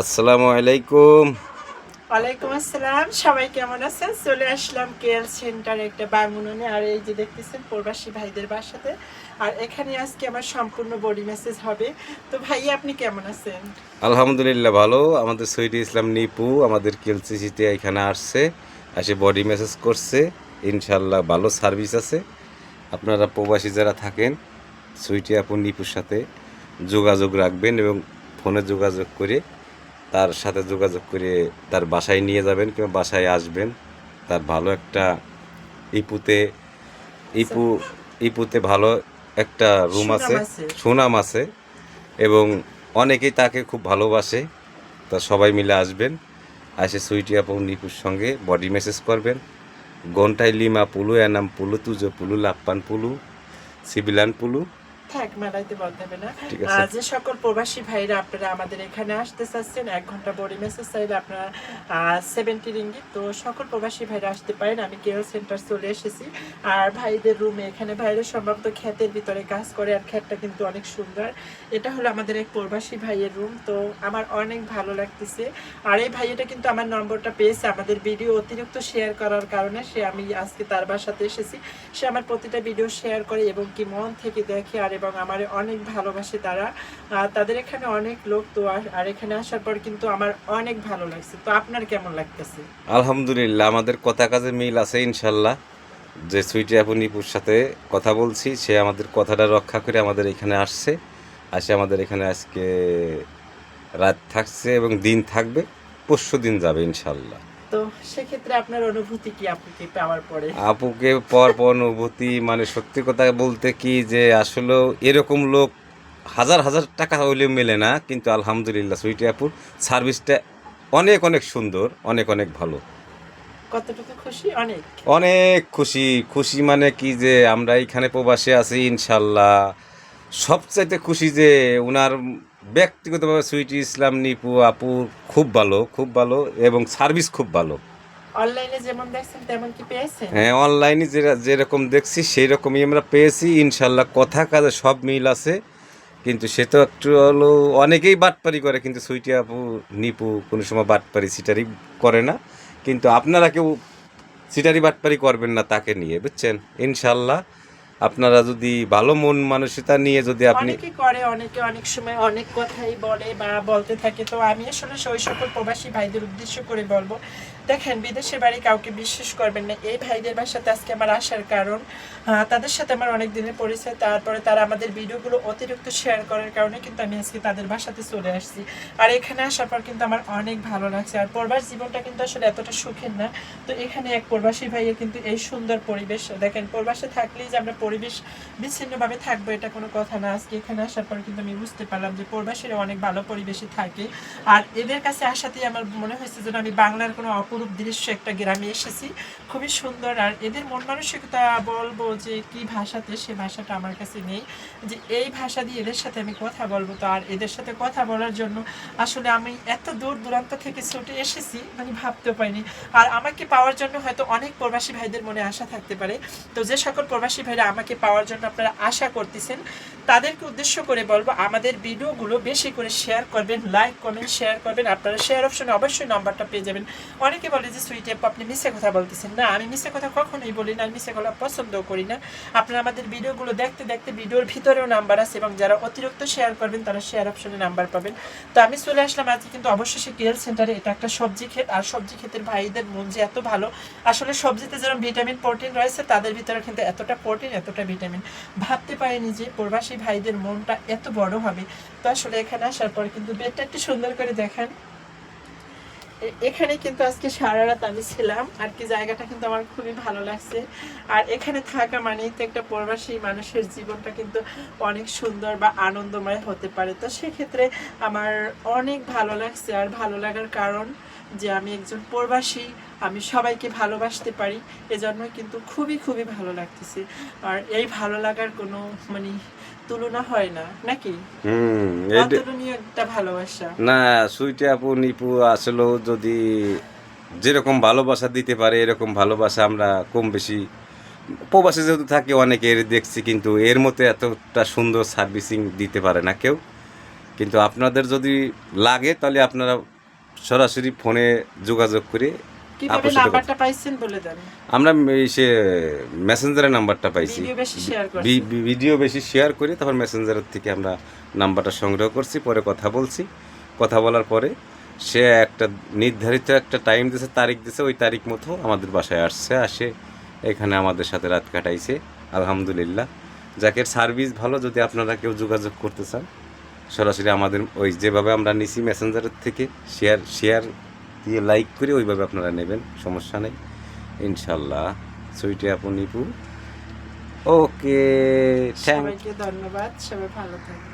আসসালামু আলাইকুম। ওয়ালাইকুম আসসালাম। সবাই কেমন আছেন? চলে আসলাম কেয়ার সেন্টার একটা বাঙুননে আর এই যে দেখতেছেন প্রবাসী ভাইদের বাসাতে। আর এখানে আজকে আমার সম্পূর্ণ বডি মেসেজ হবে। তো ভাই আপনি কেমন আছেন? আলহামদুলিল্লাহ ভালো। আমাদের সৈদি ইসলাম নিপু আমাদের কেলসিসিতে এখানে আসছে এসে বডি মেসেজ করছে। ইনশাল্লাহ ভালো সার্ভিস আছে। আপনারা প্রবাসী যারা থাকেন সুইটি আপু নিপুর সাথে যোগাযোগ রাখবেন এবং ফোনে যোগাযোগ করে তার সাথে যোগাযোগ করে তার বাসায় নিয়ে যাবেন কিংবা বাসায় আসবেন। তার ভালো একটা ইপুতে ইপু ইপুতে ভালো একটা রুম আছে। সুনাম আছে এবং অনেকেই তাকে খুব ভালোবাসে। তা সবাই মিলে আসবেন আসে সুইটি আপু নিপুর সঙ্গে বডি মেসেজ করবেন। গন্টাই লিমা পুলু এনাম পুলু তুজো পুলু লাপ্পান পুলু সিবিলান পুলু। থাক মেলাইতে বলতে হবে না। যে সকল প্রবাসী ভাইরা আপনারা আমাদের এখানে আসতে চাচ্ছেন এক ঘণ্টা বডি মেসেজ চাইলে আপনারা সেভেন্টি রিঙ্গিত তো সকল প্রবাসী ভাইরা আসতে পারেন আমি কেয়ার সেন্টার চলে এসেছি। আর ভাইদের রুমে এখানে ভাইরা সম্ভবত ক্ষেতের ভিতরে কাজ করে আর ক্ষেতটা কিন্তু অনেক সুন্দর। এটা হলো আমাদের এক প্রবাসী ভাইয়ের রুম তো আমার অনেক ভালো লাগতেছে। আর এই ভাইয়াটা কিন্তু আমার নম্বরটা পেয়েছে আমাদের ভিডিও অতিরিক্ত শেয়ার করার কারণে সে আমি আজকে তার বাসাতে এসেছি। সে আমার প্রতিটা ভিডিও শেয়ার করে এবং কি মন থেকে দেখে আর এবং আমার অনেক ভালোবাসে তারা। তাদের এখানে অনেক লোক তো আর এখানে আসার পর কিন্তু আমার অনেক ভালো লাগছে। তো আপনার কেমন লাগতেছে? আলহামদুলিল্লাহ, আমাদের কথা কাজে মিল আছে ইনশাল্লাহ। যে সুইটি আপু নিপুর সাথে কথা বলছি, সে আমাদের কথাটা রক্ষা করে আমাদের এখানে আসছে। আসে আমাদের এখানে আজকে রাত থাকছে এবং দিন থাকবে, পরশু দিন যাবে ইনশাল্লাহ। তো সেক্ষেত্রে আপনার অনুভূতি কি আপনাকে পাওয়ার পরে? আপুকে পর পর অনুভূতি মানে সত্যি কথা বলতে কি যে আসলে এরকম লোক হাজার হাজার টাকা হইলেও মেলে না কিন্তু আলহামদুলিল্লাহ সুইটি আপুর সার্ভিসটা অনেক অনেক সুন্দর অনেক অনেক ভালো। কতটুকু খুশি? অনেক। অনেক খুশি। খুশি মানে কি যে আমরা এখানে প্রবাসে আছি ইনশাল্লাহ। সবচাইতে খুশি যে ওনার ব্যক্তিগতভাবে সুইটি ইসলাম নিপু আপু খুব ভালো খুব ভালো এবং সার্ভিস খুব ভালো। অনলাইনে যেমন দেখছেন তেমন কি পেয়েছেন? হ্যাঁ অনলাইনে যেরা যেরকম দেখছি সেই রকমই আমরা পেয়েছি ইনশাল্লাহ কথা কাজে সব মিল আছে। কিন্তু সে তো একটু হলো অনেকেই বাটপারি করে কিন্তু সুইটি আপু নিপু কোনো সময় বাটপারি সিটারি করে না। কিন্তু আপনারা কেউ সিটারি বাটপারি করবেন না তাকে নিয়ে বুঝছেন? ইনশাল্লাহ আপনারা যদি ভালো মন মানসিকতা নিয়ে যদি আপনি অনেকে করে, অনেকে অনেক সময় অনেক কথাই বলে বা বলতে থাকে। তো আমি আসলে সেই সকল প্রবাসী ভাইদের উদ্দেশ্য করে বলব দেখেন, বিদেশের বাড়ি কাউকে বিশ্বাস করবেন না। এই ভাইদের বাসাতে আজকে আমার আসার কারণ তাদের সাথে আমার অনেক দিনের পরিচয়, তারপরে তারা আমাদের ভিডিওগুলো অতিরিক্ত শেয়ার করার কারণে কিন্তু আমি আজকে তাদের বাসাতে চলে আসছি। আর এখানে আসার পর কিন্তু আমার অনেক ভালো লাগছে। আর প্রবাস জীবনটা কিন্তু আসলে এতটা সুখের না। তো এখানে এক প্রবাসী ভাইয়ের কিন্তু এই সুন্দর পরিবেশ। দেখেন, প্রবাসে থাকলেই যে আমরা পরিবেশ বিচ্ছিন্নভাবে থাকব, এটা কোনো কথা না। আজকে এখানে আসার পর কিন্তু আমি বুঝতে পারলাম যে প্রবাসীরা অনেক ভালো পরিবেশে থাকে। আর এদের কাছে আসাতেই আমার মনে হয়েছে যেন আমি বাংলার কোনো অপরূপ দৃশ্য একটা গ্রামে এসেছি। খুবই সুন্দর আর এদের মন মানসিকতা বলব যে কি ভাষাতে সে ভাষাটা আমার কাছে নেই। যে এই ভাষা দিয়ে এদের সাথে আমি কথা বলব তো আর এদের সাথে কথা বলার জন্য আসলে আমি এত দূর দূরান্ত থেকে ছুটে এসেছি মানে ভাবতেও পারিনি। আর আমাকে পাওয়ার জন্য হয়তো অনেক প্রবাসী ভাইদের মনে আশা থাকতে পারে। তো যে সকল প্রবাসী ভাইরা আমাকে পাওয়ার জন্য আপনারা আশা করতেছেন, তাদেরকে উদ্দেশ্য করে বলব আমাদের ভিডিওগুলো বেশি করে শেয়ার করবেন লাইক কমেন্ট শেয়ার করবেন। আপনারা শেয়ার অপশনে অবশ্যই নাম্বারটা পেয়ে যাবেন। অনেকে বলে যে, সুইট অ্যাপ, আপনি মিশে কথা বলতেছেন। না, আমি মিশে কথা কখনোই বলি না, আমি মিশে কথা পছন্দও করি না। আপনারা আমাদের ভিডিওগুলো দেখতে দেখতে ভিডিওর ভিতরেও নাম্বার আছে এবং যারা অতিরিক্ত শেয়ার করবেন, তারা শেয়ার অপশনে নাম্বার পাবেন। তো আমি চলে আসলাম আজকে কিন্তু অবশ্যই কেএল সেন্টারে এটা একটা সবজি ক্ষেত, আর সবজি ক্ষেতের ভাইদের মন যে এত ভালো। আসলে সবজিতে যেরকম ভিটামিন প্রোটিন রয়েছে, তাদের ভিতরে কিন্তু এতটা প্রোটিন এতটা ভিটামিন ভাবতে পারিনি যে প্রবাসী ভাইদের মনটা এত বড় হবে। তো আসলে এখানে আসার পর কিন্তু বেডটা একটু সুন্দর করে দেখান। এখানে কিন্তু আজকে সারা রাত আমি ছিলাম। আর কি জায়গাটা কিন্তু আমার খুবই ভালো লাগছে। আর এখানে থাকা মানেই তো একটা প্রবাসী মানুষের জীবনটা কিন্তু অনেক সুন্দর বা আনন্দময় হতে পারে। তো সেক্ষেত্রে আমার অনেক ভালো লাগছে আর ভালো লাগার কারণ যে আমি একজন প্রবাসী আমি সবাইকে ভালোবাসতে পারি এজন্য কিন্তু খুবই খুবই ভালো লাগতেছে। আর এই ভালো লাগার কোনো মানে তুলনা হয় না নাকি? হুম একটা ভালোবাসা। না সুইটি আপু নিপু আসলেও যদি যেরকম ভালোবাসা দিতে পারে এরকম ভালোবাসা আমরা কম বেশি প্রবাসে যেহেতু থাকে অনেকের দেখছি কিন্তু এর মতো এতটা সুন্দর সার্ভিসিং দিতে পারে না কেউ। কিন্তু আপনাদের যদি লাগে তাহলে আপনারা সরাসরি ফোনে যোগাযোগ করে কীভাবে আপুর সাথে কথা- নাম্বারটা পাইছেন বলে দেন। আমরা এই সে মেসেঞ্জারের নাম্বারটা পাইছি। বেশি শেয়ার ভিডিও বেশি শেয়ার করি তারপর মেসেঞ্জারের থেকে আমরা নাম্বারটা সংগ্রহ করছি পরে কথা বলছি। কথা বলার পরে সে একটা নির্ধারিত একটা টাইম দিয়েছে তারিখ দিয়েছে ওই তারিখ মতো আমাদের বাসায় আসছে আসে এখানে আমাদের সাথে রাত কাটাইছে আলহামদুলিল্লাহ। যাকে সার্ভিস ভালো যদি আপনারা কেউ যোগাযোগ করতে চান সরাসরি আমাদের ওই যেভাবে আমরা নিছি মেসেঞ্জারের থেকে শেয়ার শেয়ার দিয়ে লাইক করে ওইভাবে আপনারা নেবেন, সমস্যা নেই। ইনশাল্লাহ। সুইটি আপু, নিপু। ওকে সবাইকে ধন্যবাদ, সবাই ভালো থাকবেন।